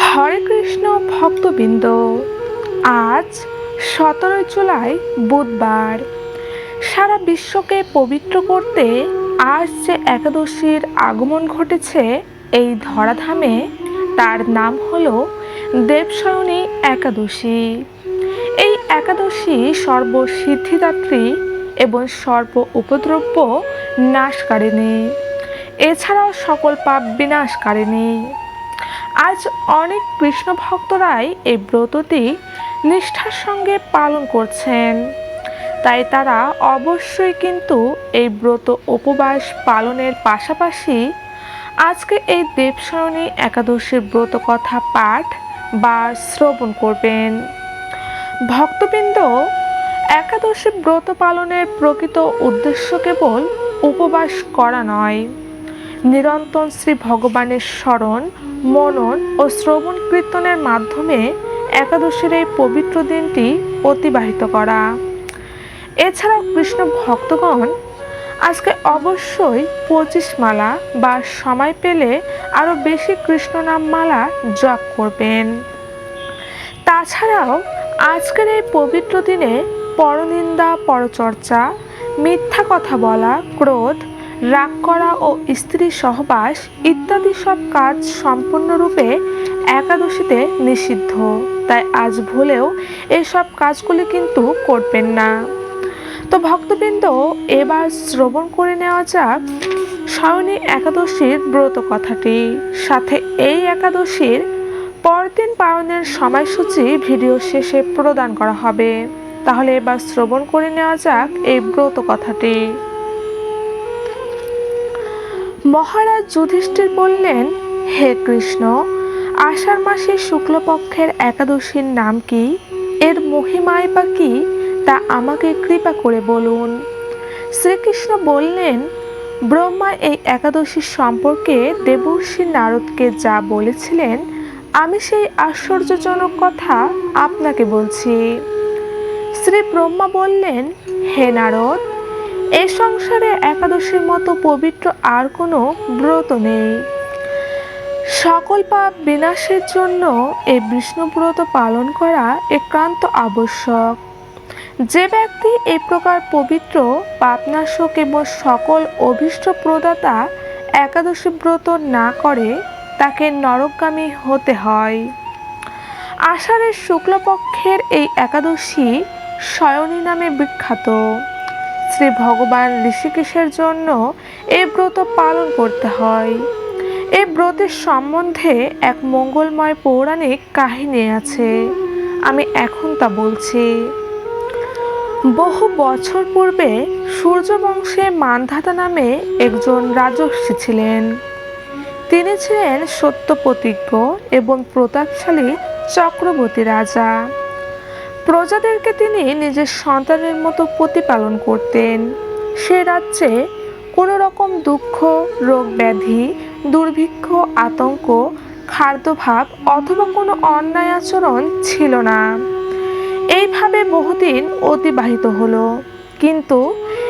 হরে কৃষ্ণ ভক্তবৃন্দ, আজ সতেরোই জুলাই বুধবার। সারা বিশ্বকে পবিত্র করতে আজ যে একাদশীর আগমন ঘটেছে এই ধরাধামে, তার নাম হল দেবসায়নী একাদশী। এই একাদশী সর্বসিদ্ধিদাত্রী এবং সর্ব উপদ্রব্য নাশকারিণী। এছাড়াও সকল পাপ বিনাশকারিণী। আজ অনেক কৃষ্ণ ভক্তরাই এই ব্রতটি নিষ্ঠার সঙ্গে পালন করছেন। তাই তারা অবশ্যই কিন্তু এই ব্রত উপবাস পালনের পাশাপাশি আজকে এই দেবসায়নী একাদশীর ব্রত কথা পাঠ বা শ্রবণ করবেন। ভক্তবৃন্দ, একাদশী ব্রত পালনের প্রকৃত উদ্দেশ্য কেবল উপবাস করা নয় নিরন্তর শ্রী ভগবানের স্মরণ, মনন ও শ্রবণ কীর্তনের মাধ্যমে একাদশীর এই পবিত্র দিনটি অতিবাহিত করা। এছাড়াও কৃষ্ণ ভক্তগণ আজকে অবশ্যই পঁচিশ মালা বা সময় পেলে আরও বেশি কৃষ্ণ নাম মালা জপ করবেন। তাছাড়াও আজকের এই পবিত্র দিনে পরনিন্দা, পরচর্চা, মিথ্যা কথা বলা, ক্রোধ রাগ করা ও স্ত্রী সহবাস ইত্যাদি সব কাজ সম্পূর্ণরূপে একাদশীতে নিষিদ্ধ। তাই আজ ভুলেও এসব কাজগুলি কিন্তু করবেন না। তো ভক্তবৃন্দ, এবার শ্রবণ করে নেওয়া যাক স্বয়নী একাদশীর ব্রত কথাটি। সাথে এই একাদশীর পরদিন পালনের সময়সূচি ভিডিও শেষে প্রদান করা হবে। তাহলে এবার শ্রবণ করে নেওয়া যাক এই ব্রত কথাটি। মহারাজ যুধিষ্ঠির বললেন, হে কৃষ্ণ, আষাঢ় মাসের শুক্লপক্ষের একাদশীর নাম কি? এর মহিমায় বা কি? তা আমাকে কৃপা করে বলুন। শ্রীকৃষ্ণ বললেন, ব্রহ্মা এই একাদশীর সম্পর্কে দেবর্ষী নারদকে যা বলেছিলেন, আমি সেই আশ্চর্যজনক কথা আপনাকে বলছি। শ্রী ব্রহ্মা বললেন, হে নারদ এ সংসারে একাদশীর মতো পবিত্র আর কোনো ব্রত নেই। সকল পাপ বিনাশের জন্য এই বিষ্ণুব্রত পালন করা একান্ত আবশ্যক। যে ব্যক্তি এই প্রকার পবিত্র, পাপনাশক এবং সকল অভীষ্ট প্রদাতা একাদশী ব্রত না করে, তাকে নরকগামী হতে হয়। আষাঢ়ের শুক্লপক্ষের এই একাদশী শয়নী নামে বিখ্যাত। শ্রী ভগবান ঋষিকেশের জন্য এই ব্রত পালন করতে হয়। এই ব্রতের সম্বন্ধে এক মঙ্গলময় পৌরাণিক কাহিনী আছে। আমি এখন তা বলছি। বহু বছর পূর্বে সূর্যবংশে মানধাতা নামে একজন রাজস্বী ছিলেন। তিনি ছিলেন সত্যপ্রতিজ্ঞ এবং প্রতাপশালী চক্রবর্তী রাজা। প্রজাদেরকে তিনি নিজের সন্তানের মতো প্রতিপালন করতেন। সে রাজ্যে কোনো রকম দুঃখ, রোগ ব্যাধি, দুর্ভিক্ষ, আতঙ্ক, খাদ্যভাব অথবা কোনো অন্যায় আচরণ ছিল না। এইভাবে বহুদিন অতিবাহিত হলো। কিন্তু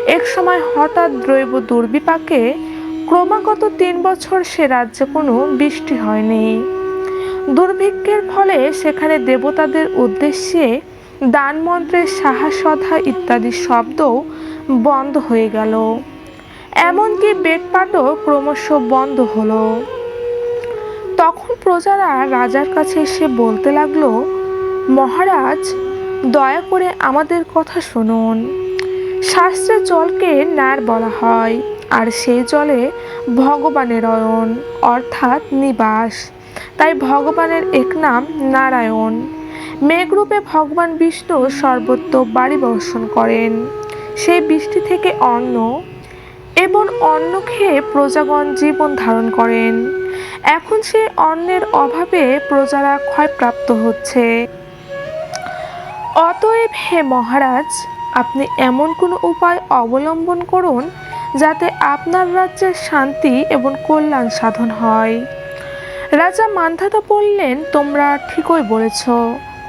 এক সময় হঠাৎ দ্রৈব দুর্বিপাকে ক্রমাগত তিন বছর সে রাজ্যে কোনো বৃষ্টি হয়নি। দুর্ভিক্ষের ফলে সেখানে দেবতাদের উদ্দেশ্যে দানমন্ত্রের সাহাসধা ইত্যাদি শব্দও বন্ধ হয়ে গেল। এমনকি বেটপাটও ক্রমশ বন্ধ হলো। তখন প্রজারা রাজার কাছে এসে বলতে লাগল, মহারাজ, দয়া করে আমাদের কথা শুনুন। শাস্ত্রে জলকে নার বলা হয়, আর সেই জলে ভগবানের অয়ন, অর্থাৎ নিবাস। তাই ভগবানের এক নাম নারায়ণ। মেঘরূপে ভগবান বিষ্ণু সর্বত্র বাড়ি বর্ষণ করেন। সেই বৃষ্টি থেকে অন্ন এবং অন্ন খেয়ে প্রজাগণ জীবন ধারণ করেন। এখন সেই অন্নের অভাবে প্রজারা ক্ষয়প্রাপ্ত হচ্ছে। অতএব হে মহারাজ, আপনি এমন কোনো উপায় অবলম্বন করুন যাতে আপনার রাজ্যের শান্তি এবং কল্যাণ সাধন হয়। রাজা মান্ধাতা বললেন, তোমরা ঠিকই বলেছ।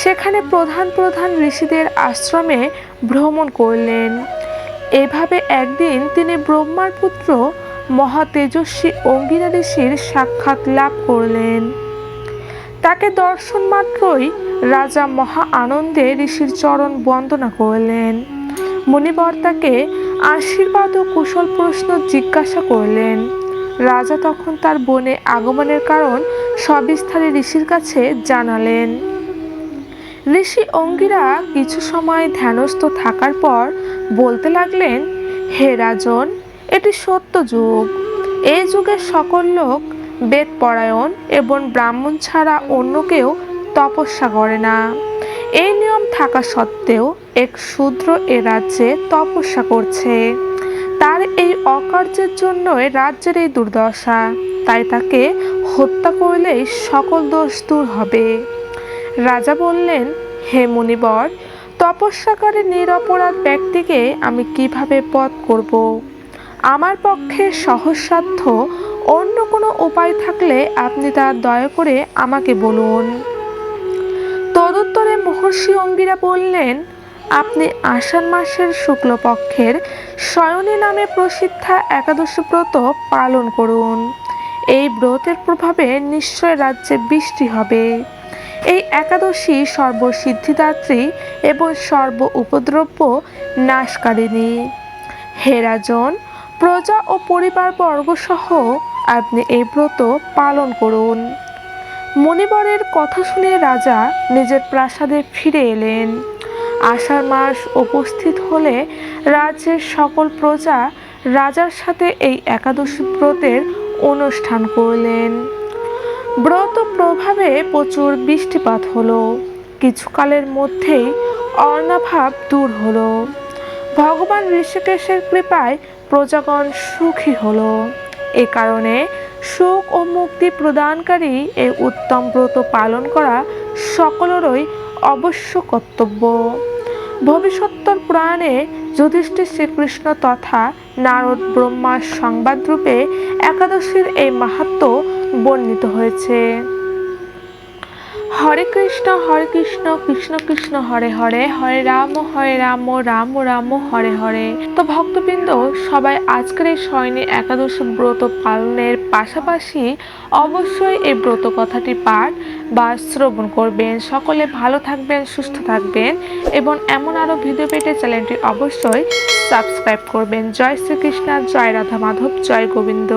সেখানে প্রধান প্রধান ঋষিদের আশ্রমে ভ্রমণ করলেন। এভাবে একদিন তিনি ব্রহ্মার পুত্র মহাতেজস্বী অঙ্গিরা ঋষির সাক্ষাৎ লাভ করলেন। তাকে দর্শন মাত্রই রাজা মহা আনন্দে ঋষির চরণ বন্দনা করলেন। মুনিবর তাকে আশীর্বাদ ও কুশল প্রশ্ন জিজ্ঞাসা করলেন। রাজা তখন তার বনে আগমনের কারণ সবিস্তারে ঋষির কাছে জানালেন। ঋষি অঙ্গিরা কিছু সময় ধ্যানস্থ থাকার পর বলতে লাগলেন, হে রাজন, এটি সত্য যুগ। এই যুগে সকল লোক বেদ পরায়ণ এবং ব্রাহ্মণ ছাড়া অন্য কেউ তপস্যা করে না। এই নিয়ম থাকা সত্ত্বেও এক শূদ্র এ রাজ্যে তপস্যা করছে। তার এই অকার্যের জন্যই রাজ্যের এই দুর্দশা। তাই তাকে হত্যা করলেই সকল দোষ দূর হবে। রাজা বললেন, হে মুনিবর, তপস্যাকারী নিরপরাধ ব্যক্তিকে আমি কীভাবে পথ করব? আমার পক্ষে সহজসাধ্য অন্য কোনো উপায় থাকলে আপনি তা দয়া করে আমাকে বলুন। তদুত্তরে মহর্ষি অঙ্গিরা বললেন, আপনি আষাঢ় মাসের শুক্লপক্ষের শয়নী নামে প্রসিদ্ধা একাদশী ব্রত পালন করুন। এই ব্রতের প্রভাবে নিশ্চয় রাজ্যে বৃষ্টি হবে। এই একাদশী সর্বসিদ্ধিদাত্রী এবং সর্ব উপদ্রব্য নাশকারিণী। হেরাজন প্রজা ও পরিবারবর্গ সহ আপনি এই ব্রত পালন করুন। মণিবরের কথা শুনে রাজা নিজের প্রাসাদে ফিরে এলেন। আষাঢ় মাস উপস্থিত হলে রাজ্যের সকল প্রজা রাজার সাথে এই একাদশী ব্রতের অনুষ্ঠান করলেন। ব্রত প্রভাবে প্রচুর বৃষ্টিপাত হলো। কিছুকালের মধ্যেই অর্ণাভাব দূর হলো। ভগবান ঋষিকেশের কৃপায় প্রজাগণ সুখী হলো। এ কারণে সুখ ও মুক্তি প্রদানকারী এ উত্তম ব্রত পালন করা সকলেরই অবশ্য কর্তব্য। ভবিষ্যত্তর পুরাণে যুধিষ্ঠির শ্রীকৃষ্ণ তথা নারদ ব্রহ্মার সংবাদরূপে একাদশীর এই মাহাত্ম বর্ণিত হয়েছে। হরে কৃষ্ণ হরে কৃষ্ণ কৃষ্ণ কৃষ্ণ, হরে হরে হরে রাম হরে রাম রাম রাম, হরে হরে। তো ভক্তবৃন্দ, সবাই আজকের এই শয়নী একাদশ ব্রত পালনের পাশাপাশি অবশ্যই এই ব্রত কথাটি পাঠ বা শ্রবণ করবেন। সকলে ভালো থাকবেন, সুস্থ থাকবেন এবং এমন আরও ভিডিও পেতে চ্যানেলটি অবশ্যই সাবস্ক্রাইব করবেন। জয় শ্রীকৃষ্ণ, জয় রাধা মাধব, জয় গোবিন্দ।